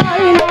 যায় না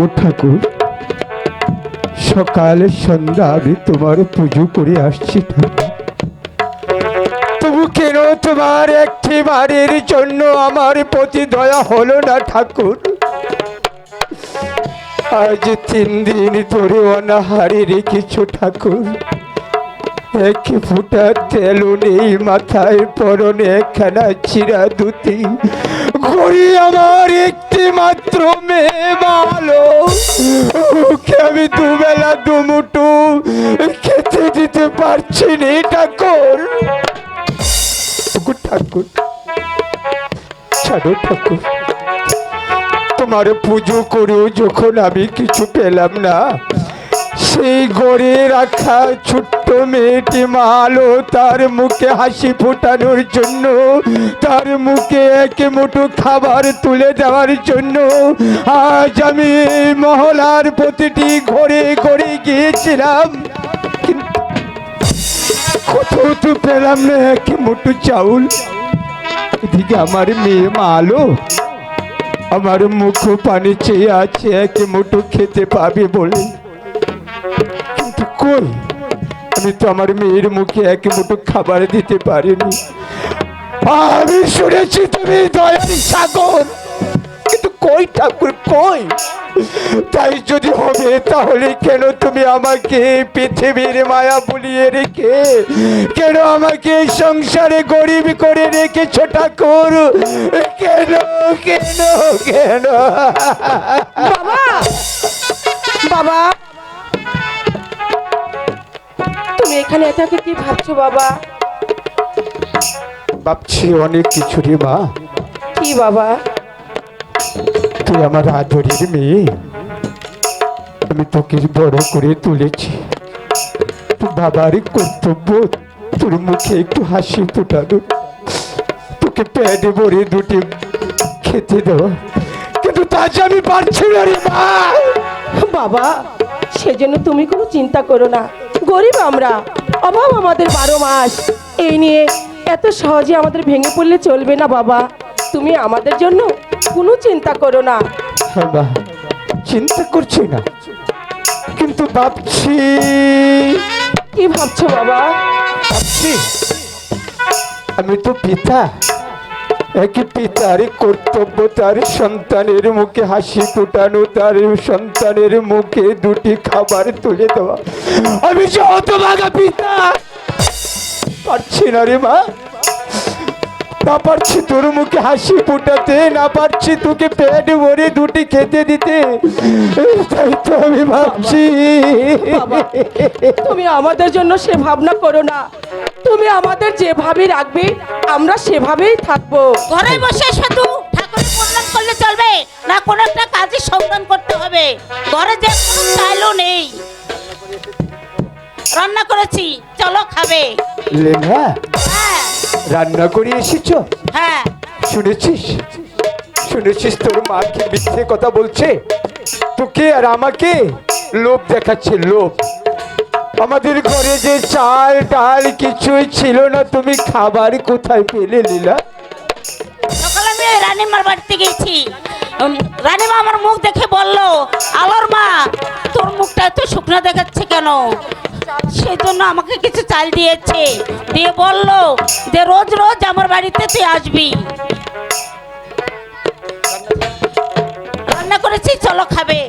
ওগো ঠাকুর। সকালে সন্ধ্যা আমি তোমার পুজো করে আসছি তবু কেন তোমার একটি বাড়ির জন্য আমার প্রতি দয়া হলো না ঠাকুর? আজ তিন দিন ধরে অনাহারে রেখেছো ঠাকুর। এক ফুটা তেলও নেই মাথায় পরনে একখানা চিরা দুতি ঘড়ি আমার একটি মাত্র মেয়ে ভালো ওকে আমি দুবেলা দুমুটু। খেতে দিতে পারছি না ঠাকুর। ওগো ঠাকুর। ছাড়ো ঠাকুর। তোমার পুজো করেও যখন আমি কিছু পেলাম না সেই গড়ে রাখা ছোট্ট মেয়েটি মালো, তার মুখে হাসি ফোটানোর জন্য, তার মুখে এক মুঠো খাবার তুলে দেওয়ার জন্য। আজ আমি মহলার প্রতিটি ঘরে ঘরে গিয়েছিলাম তো পেলাম না এক মুঠো চাউল। এদিকে আমার মেয়ে মালো, আমার মুখ পানি চেয়ে আছে, এক মুঠো খেতে পাবে বলে। কই আমি তো আমার মেয়ের মুখে এক মুঠো খাবার দিতে পারিনি। আমি শুনেছি তুমি দয়ার সাগর। কিন্তু কই ঠাকুর, কই? তাই যদি হবে, তাহলে কেন তুমি আমাকে পৃথিবীর মায়া বুলিয়ে রেখে, কেন আমাকে সংসারে গরিব করে রেখেছ ঠাকুর? কেন কেন কেন? বাবা! বাবা! তুমি এখানে এটাকে কি ভাবছ বাবা? ভাবছি অনেক কিছু রে মা। কি বাবা? তুই আমার আদরের মেয়ে। আমি তোকে বড় করে তুলেছি। তুই বাবার কর্তব্য তোর মুখে একটু হাসি ফোটানো। তোকে প্যাডে ভরে দুটি খেতে দেওয়া। কিন্তু তা যে আমি পারছি না রে মা। বাবা সেজন্য তুমি কোনো চিন্তা করো না। গরিব আমরা অভাব আমাদের বারো মাস। এই নিয়ে এত সহজে আমাদের ভেঙে পড়লে চলবে না বাবা। তুমি আমাদের জন্য কোনো চিন্তা করো না। চিন্তা করছি না। কিন্তু ভাবছি কি ভাবছ বাবা? ভাবছি আমি তো পিতা। একই পিতার কর্তব্য তার সন্তানের মুখে হাসি ফুটানো তার সন্তানের মুখে দুটি খাবার তুলে দেওয়া। আমি যে পিতা, পারছি না রে মা। না পারছি তোর মুখে হাসি ফুটাতে না পারছি তোকে পেট ভরে দুটি খেতে দিতে। তাই তো আমি ভাবছি। তুমি আমাদের জন্য সে ভাবনা করো না। তুমি আমাদের যেভাবে রাখবে আমরা সেভাবেই থাকব। ঘরে বসে শুধু ঠাকুরের প্রণাম করলে চলবে না কোনো একটা কাজের সন্ধান করতে হবে। ঘরে যে কোনো চাইলও নেই। রান্না করেছি চলো খাবে। হ্যাঁ। রান্না করে এসেছ? হ্যাঁ। শুনেছিস? শুনেছিস তোর মা কি মিথ্যে কথা বলছে? তোকে আর আমাকে লোভ দেখাচ্ছে লোভ। আমাদের ঘরে যে চাল ডাল কিছুই ছিল না তুমি খাবার কোথায় পেলে লীলা? সকালে আমি রানীমার বাড়িতে গেছি। রানীমা আমার মুখ দেখে বলল আলোর মা তোর মুখটা এত শুকনো দেখাচ্ছে কেন? সেই জন্য আমাকে কিছু চাল দিয়েছে। দিয়ে বলল যে রোজ রোজ আমার বাড়িতে তুই আসবি। রান্না করেছি চলো খাবে।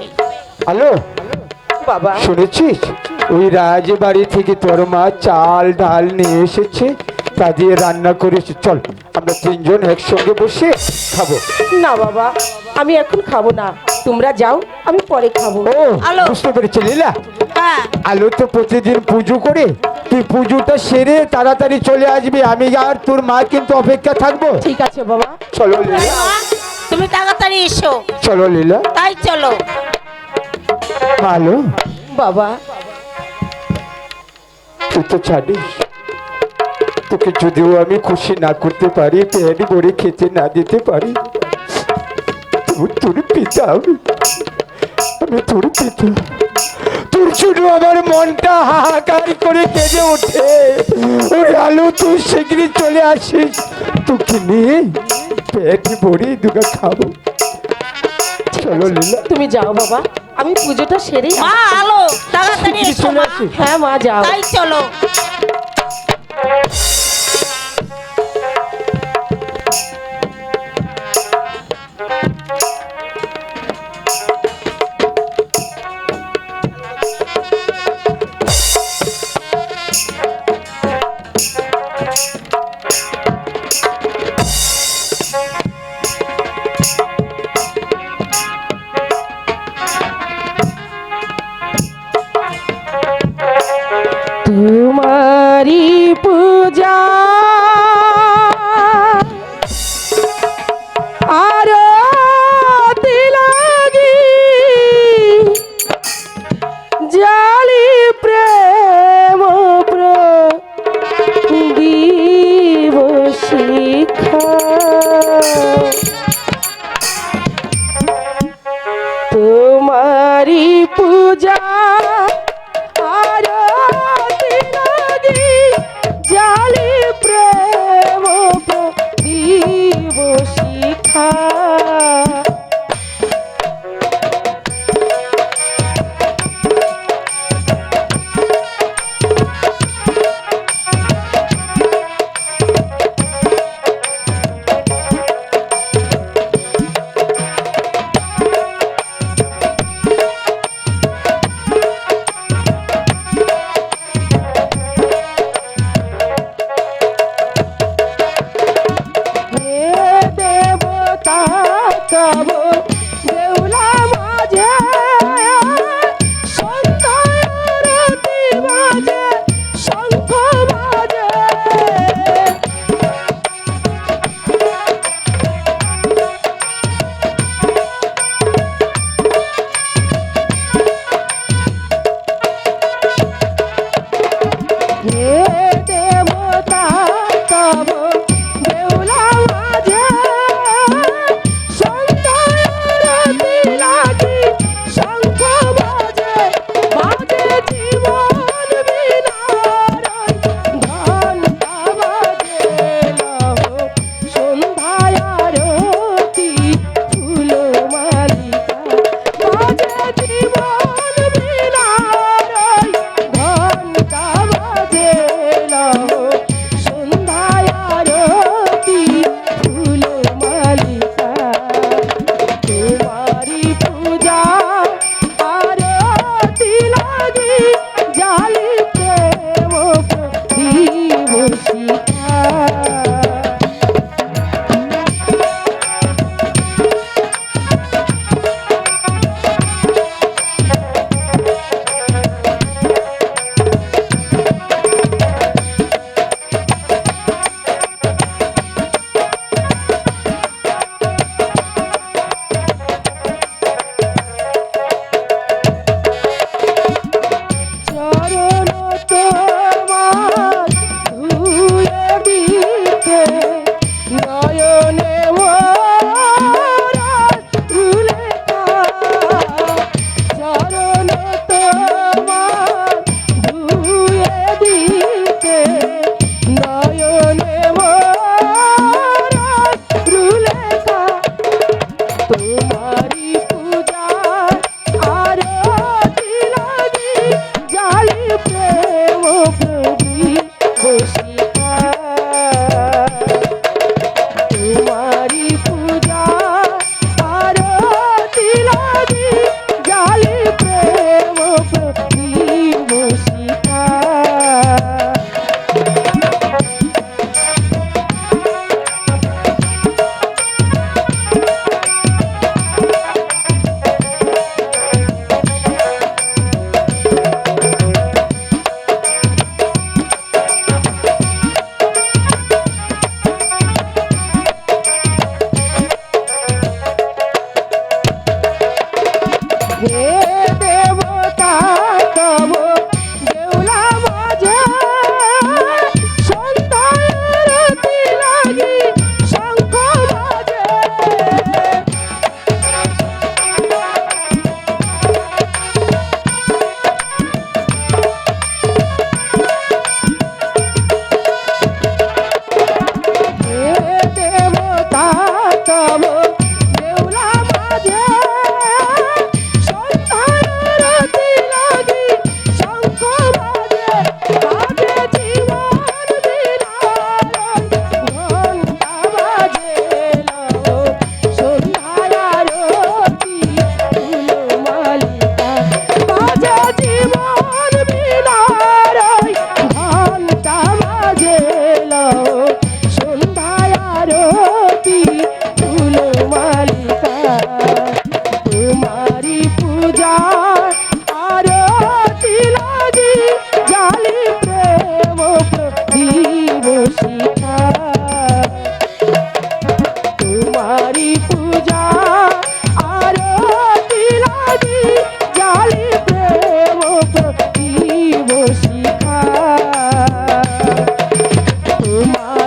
হ্যালো? বাবা। শুনেছিস? ওই রাজবাড়ি থেকে তোর মা চাল ডাল নিয়ে এসেছে। তা দিয়ে রান্না করেছে। চল আমরা তিনজন একসঙ্গে বসে খাব। না বাবা আমি এখন খাব না। তোমরা যাও আমি পরে খাব। ও আলো। বুঝতে পেরেছি লীলা? হ্যাঁ। আলো তো প্রতিদিন পুজো করে তুই পুজোটা সেরে তাড়াতাড়ি চলে আসবি আমি আর তোর মা কিন্তু অপেক্ষা থাকব। ঠিক আছে বাবা। চলো লীলা। তুমি তাড়াতাড়ি এসো। চলো লীলা। তাই চলো। আলো। বাবা। তুই তো জানিস তোকে যদিও আমি খুশি না করতে পারি পেট ভরে খেতে না দিতে পারি তোর পিতা আমি আমি তোর পিতা তোর জন্য আমার মনটা হাহাকার করে কেঁদে ওঠে। ওরে আলো তুই শীঘ্রই চলে আসিস। তোকে নিয়ে পেট ভরে দুগা খাব। চলো লীলা। তুমি যাও বাবা। আমি পুজোটা সেরেই মা আলো তাড়াতাড়ি চলে মা। হ্যাঁ মা যাও। তাই চলো।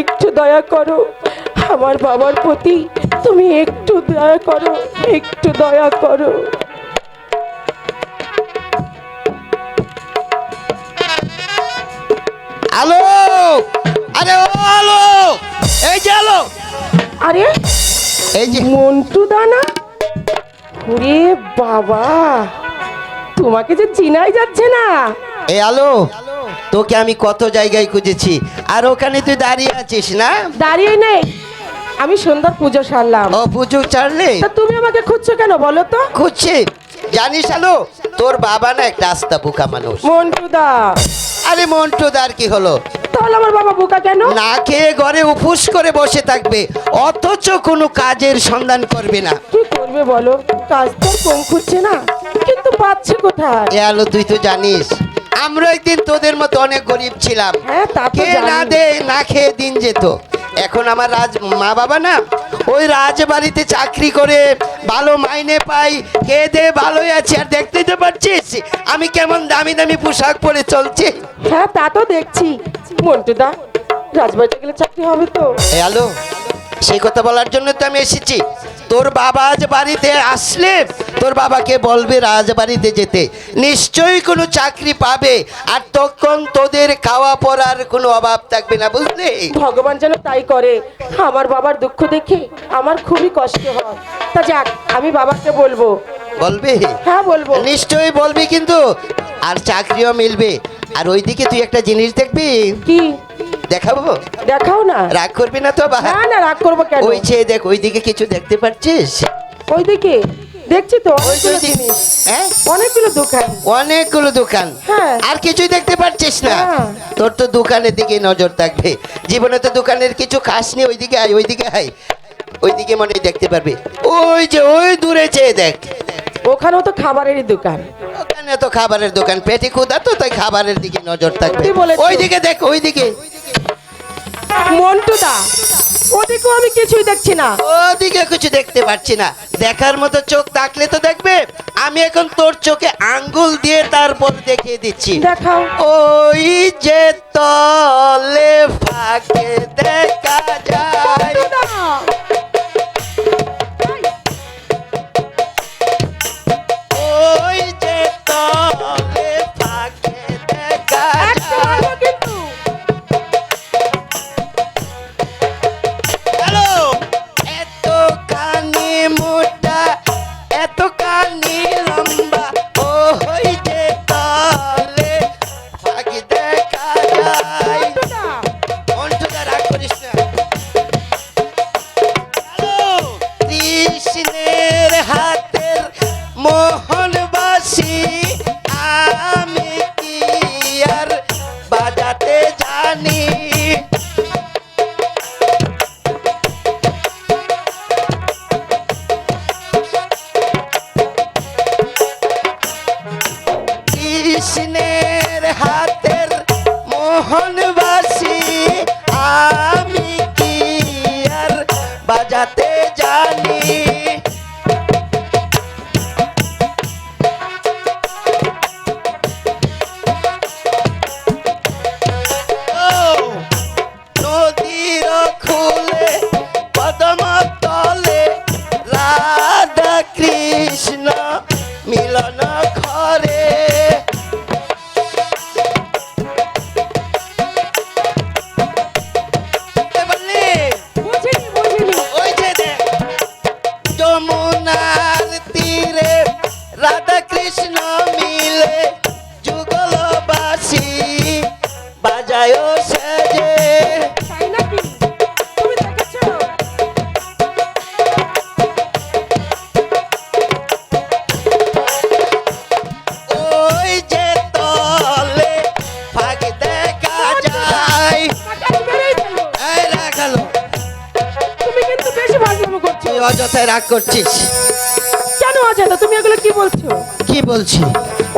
একটু দয়া করো। আমার বাবার প্রতি তুমি একটু দয়া করো একটু দয়া করো। আলো! আরে ও আলো! এই যে আলো! আরে এই যে। মন্টু দানা? ওরে বাবা তোমাকে যে চিনাই যাচ্ছে না। এই আলো! তোকে আমি কত জায়গায় খুঁজেছি? আর ওখানে তুই দাঁড়িয়ে আছিস না? দাঁড়িয়ে নেই। আমি সুন্দর পুজো সারলাম। ও পুজো ছাড়লে তা তুমি আমাকে খুঁজছো কেন বলো তো? খুঁজছি। জানিস আলো তোর বাবা না একটা আস্তা বোকা মানুষ। মন্টু দা আরে মন্টুদার কি হলো? তাহলে আমার বাবা বোকা কেন? না খেয়ে ঘরে উফুস করে বসে থাকবে অথচ কোনো কাজের সন্ধান করবে না। কি করবে বলো? কাজ তো কম খুঁজছে না কিন্তু পাচ্ছে কোথায়? এ আলো তুই তো জানিস আমরা একদিন তোদের মতো অনেক গরিব ছিলাম। হ্যাঁ কে না দে না খেয়ে দিন যেত। এখন আমার রাজ মা বাবা না ওই রাজবাড়িতে চাকরি করে ভালো মাইনে পাই কে দে ভালোই আছে। আর দেখতেই তো পারছিস আমি কেমন দামি দামি পোশাক পরে চলছি। হ্যাঁ তা তো দেখছি। মন্টু দা রাজবাড়িতে গেলে চাকরি হবে তো? আলো সেই কথা বলার জন্য তো আমি এসেছি। তোর বাবা আজ বাড়িতে আসলে তোর বাবাকে বলবে রাজবাড়িতে যেতে। নিশ্চয়ই কোনো চাকরি পাবে আর তখন তোদের খাওয়া পড়ার কোনো অভাব থাকবে না বুঝলি? ভগবান যেন তাই করে। আমার বাবার দুঃখ দেখে আমার খুবই কষ্ট হয়। তা যাক আমি বাবাকে বলব। বলবে? হ্যাঁ বলব। নিশ্চয়ই বলবি কিন্তু আর চাকরিও মিলবে। আর ওইদিকে তুই একটা জিনিস দেখবি? কি? দেখাবো? দেখাও না। রাগ করবি না তো বা না না রাগ করব কেন? ওই চেয়ে দেখ ওইদিকে কিছু দেখতে পাচ্ছিস? ওইদিকে? দেখছি তো অনেকগুলো জিনিস। হ্যাঁ? অনেকগুলো দোকান। অনেকগুলো দোকান। হ্যাঁ। আর কিছুই দেখতে পাচ্ছিস না। তোর তো দোকানের দিকে নজর থাকবে। জীবনে তো দোকানের কিছু খাসনি ওইদিকে আয় ওইদিকে আয়। ওইদিকে মনে দেখতে পারবি। ওই যে ওই দূরে চেয়ে দেখ। ওখানেও তো খাবারেরই দোকান। ওখানে তো খাবারের দোকান। পেটে ক্ষুদা তো তাই খাবারের দিকে নজর থাকবে। ওইদিকে দেখ ওইদিকে। মন্টু দা ওদিকেও আমি কিছুই দেখছি না। ওদিকে কিছু দেখতে পাচ্ছি না। দেখার মতো চোখ থাকলে তো দেখবে আমি এখন তোর চোখে আঙ্গুল দিয়ে তারপর দেখিয়ে দিচ্ছি। দেখাও। ওই যে তলে ফাঁকে দেখা যায়। আমি অযথায় রাগ করছিস? কেন অজানা? তুমি এগুলো কি বলছো? কি বলছি?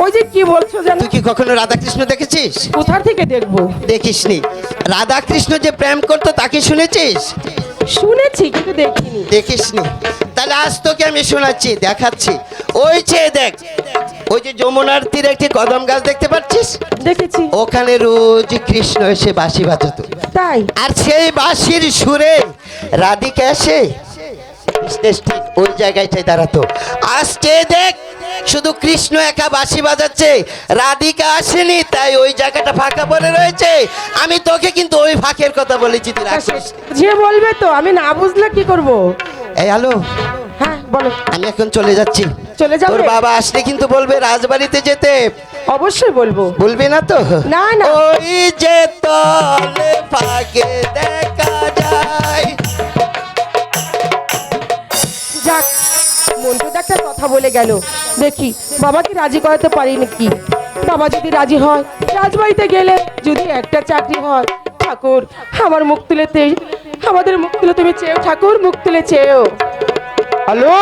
ওই যে কি বলছো জানো তুই কি কখনো রাধাকৃষ্ণ দেখেছিস? কোথা থেকে দেখব? দেখিসনি। রাধাকৃষ্ণ যে প্রেম করতো তাকে শুনেছিস? শুনেছি কিন্তু দেখিনি। দেখিসনি। তাহলে আজ তোকে আমি শোনাচ্ছি দেখাচ্ছি। ওই চেয়ে দেখ ওই যে যমুনার তীরে একটি কদম গাছ দেখতে পাচ্ছিস? দেখেছি। ওখানে রোজ কৃষ্ণ এসে বাঁশি বাজাতো। তাই? আর সেই বাঁশির সুরে রাধিকা এসে কৃষ্ণের ঠিক ওই জায়গাটায় দাঁড়াতো। আসছে দেখ শুধু কৃষ্ণ একা বাঁশি বাজাচ্ছে রাধিকা আসেনি তাই ওই জায়গাটা ফাঁকা পড়ে রয়েছে। আমি তোকে কিন্তু ওই ফাঁকের কথা বলেছি তুই যে বলবে তো আমি না বুঝলে কি করব? এই হ্যালো হ্যাঁ বলো। আমি এখন চলে যাচ্ছি। চলে যাবে? তোর বাবা আসলে কিন্তু বলবে রাজবাড়িতে যেতে। অবশ্যই বলব। বলবে না তো? না, না। ওই যে তলে ফাঁকে দেখা যায়। যাক মন্টুদা একটা কথা বলে গেল। দেখি, বাবাকে রাজি করাতে পারি নাকি? বাবা যদি রাজি হয়, রাজবাড়িতে গেলে যদি একটা চাকরি হয়, ঠাকুর, আমার মুখ তুলেতে আমাদের মুখ তুলে তুমি চেয়েও, ঠাকুর মুখ তুলে চেয়েও। হ্যালো?